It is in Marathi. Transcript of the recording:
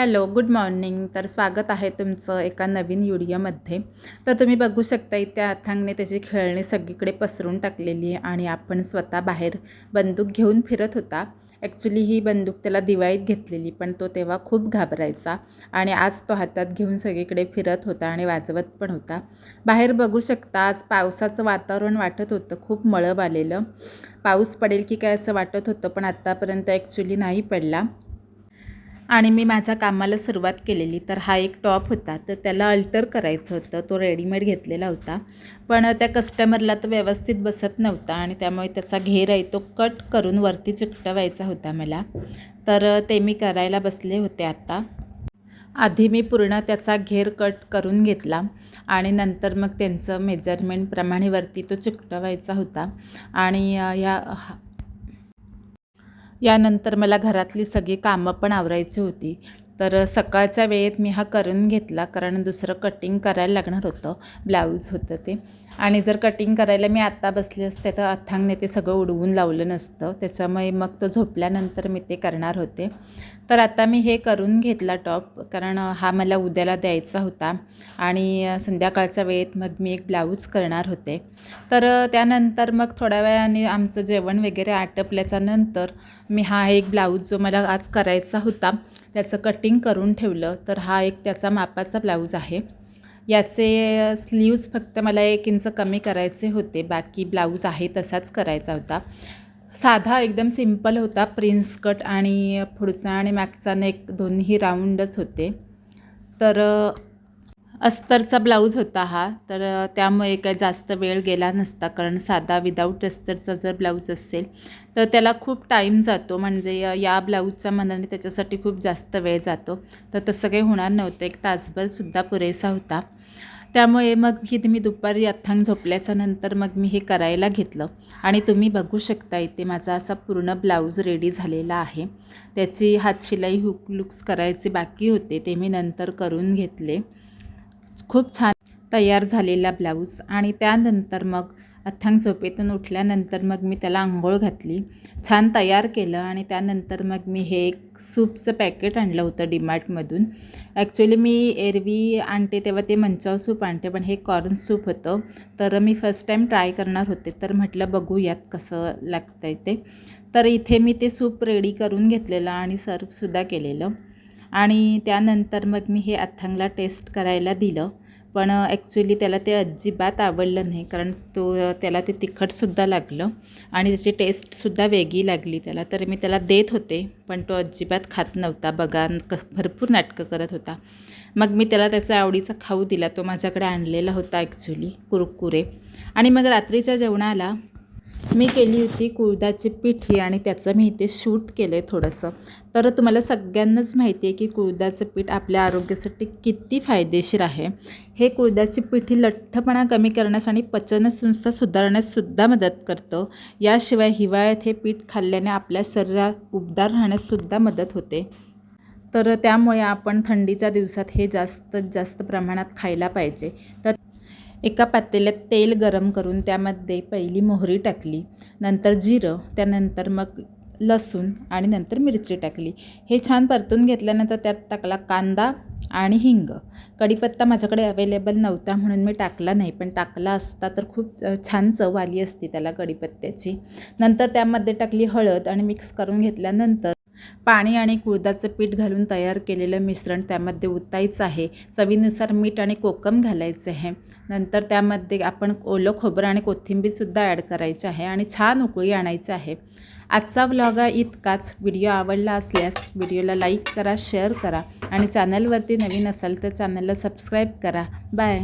Hello good morning. तर स्वागत आहे तुमचं एका नवीन व्हिडिओमध्ये. तर तुम्ही बघू शकता इथे अथांगने त्याची खेळणी सगळीकडे पसरून टाकलेली आहे आणि आपण स्वतः बाहेर बंदूक घेऊन फिरत होता. ॲक्च्युली ही बंदूक त्याला दिवाळीत घेतलेली पण तो तेव्हा खूप घाबरायचा आणि आज तो हातात घेऊन सगळीकडे फिरत होता आणि वाजवत पण होता. बाहेर बघू शकता आज पावसाचं वातावरण वाटत होतं खूप मळब आलेलं. पाऊस पडेल की काय असं वाटत होतं पण आत्तापर्यंत ॲक्च्युली नाही पडला. आणि मी माझ्या कामाला सुरुवात केलेली. तर हा एक टॉप होता. तर त्याला अल्टर करायचं होतं. तो रेडीमेड घेतलेला होता. पण त्या कस्टमरला तो व्यवस्थित बसत नव्हता आणि त्यामुळे त्याचा घेर आहे तो कट करून वरती चिकटवायचा होता मला. तर ते मी करायला बसले होते आता. आधी मी पूर्ण त्याचा घेर कट करून घेतला आणि नंतर मग त्यांचं मेजरमेंटप्रमाणे वरती तो चिकटवायचा होता. आणि या यानंतर मला घरातली सगळी कामं पण आवरायची होती. तर सकाळच्या वेळेत मी हा करून घेतला कारण दुसरं कटिंग करायला लागणार होतं ब्लाऊज होतं ते. आणि जर कटिंग करायला मी आत्ता बसले असते तर अथांगने ते सगळं उडवून लावलं नसतं. त्याच्यामुळे मग तो झोपल्यानंतर मी ते करणार होते. तर आता मी हे करून घेतला टॉप कारण हा मला उद्याला द्यायचा होता. आणि संध्याकाळच्या वेळेत मग मी एक ब्लाऊज करणार होते. तर त्यानंतर मग थोड्या वेळाने आमचं जेवण वगैरे आटपल्याच्या नंतर मी हा एक ब्लाऊज जो मला आज करायचा होता त्याचं कटिंग करून ठेवलं तर हा एक त्याचा मापाचा ब्लाऊज आहे. याचे स्लीव्ज फक्त मला एक इंच कमी करायचे होते बाकी ब्लाऊज आहे तसाच करायचा होता. साधा एकदम सिंपल होता प्रिन्स कट आणि पुढचा आणि मागचा नेक दोन्ही राऊंडच होते. तर अस्तरचा ब्लाऊज होता हा तर त्यामुळे काय जास्त वेळ गेला नसता कारण साधा विदाऊट अस्तरचा जर ब्लाऊज असेल तर त्याला खूप टाईम जातो. म्हणजे या ब्लाऊजच्या मनाने त्याच्यासाठी खूप जास्त वेळ जातो. तर तसं काही होणार नव्हतं. एक तासभरसुद्धा पुरेसा होता. त्यामुळे मग ही मी दुपारी अथांग झोपल्याच्या नंतर मग मी हे करायला घेतलं. आणि तुम्ही बघू शकता इथे माझा असा पूर्ण ब्लाऊज रेडी झालेला आहे. त्याची हातशिलाई हुक लुक्स करायचे बाकी होते ते मी नंतर करून घेतले. खूप छान तयार झालेला ब्लाऊज. आणि त्यानंतर मग अथांग झोपेतून उठल्यानंतर मग मी त्याला आंघोळ घातली. छान तयार केलं आणि त्यानंतर मग मी हे एक सूपचं पॅकेट आणलं होतं डीमार्टमधून. ॲक्च्युली मी एरवी आणते तेव्हा ते मंचाव सूप आणते पण हे कॉर्न सूप होतं. तर मी फर्स्ट टाईम ट्राय करणार होते तर म्हटलं बघूयात कसं लागतं आहे ते. तर इथे मी ते सूप रेडी करून घेतलेलं आणि सर्वसुद्धा केलेलं. आणि त्यानंतर मग मी हे अथ्थांगला टेस्ट करायला दिलं. पण ॲक्च्युली त्याला ते अजिबात आवडलं नाही. कारण तो त्याला ते तिखटसुद्धा लागलं आणि त्याची टेस्टसुद्धा वेगळी लागली त्याला. तर मी त्याला देत होते पण तो अजिबात खात नव्हता. बघा क भरपूर नाटकं करत होता. मग मी त्याला त्याचा आवडीचा खाऊ दिला. तो माझ्याकडे आणलेला होता ॲक्च्युली कुरकुरे. आणि मग रात्रीच्या जेवणाला मी केली होती कुळदाची पिठी आणि त्याचं मी इथे शूट केलं आहे थोडंसं. तर तुम्हाला सगळ्यांनाच माहिती आहे की कुळदाचं पीठ आपल्या आरोग्यासाठी किती फायदेशीर आहे. हे कुळदाची पिठी लठ्ठपणा कमी करण्यास आणि पचनसंस्था सुधारण्याससुद्धा मदत करतं. याशिवाय हिवाळ्यात हे पीठ खाल्ल्याने आपल्या शरीरात उबदार राहण्याससुद्धा मदत होते. तर त्यामुळे आपण थंडीच्या दिवसात हे जास्तीत जास्त प्रमाणात खायला पाहिजे. तर एका पातेल्यात तेल गरम करून त्यामध्ये पहिली मोहरी टाकली नंतर जिरं त्यानंतर मग लसूण आणि नंतर मिरची टाकली. हे छान परतून घेतल्यानंतर त्यात टाकला कांदा आणि हिंग. कढीपत्ता माझ्याकडे अवेलेबल नव्हता म्हणून मी टाकला नाही पण टाकला असता तर खूप छान चव आली असती त्याला कढीपत्त्याची. नंतर त्यामध्ये टाकली हळद आणि मिक्स करून घेतल्यानंतर पाणी आणि कुळदाचं पीठ घालून तयार केलेलं मिश्रण त्यामध्ये ओतायचं आहे. चवीनुसार मीठ आणि कोकम घालायचं आहे. नंतर त्यामध्ये आपण ओलं खोबरं आणि कोथिंबीरसुद्धा ॲड करायची आहे आणि छान उकळी आणायचं आहे. आजचा व्लॉग इतकाच. व्हिडिओ आवडला असल्यास व्हिडिओला लाईक करा शेअर करा आणि चॅनलवरती नवीन असाल तर चॅनलला सबस्क्राईब करा. बाय.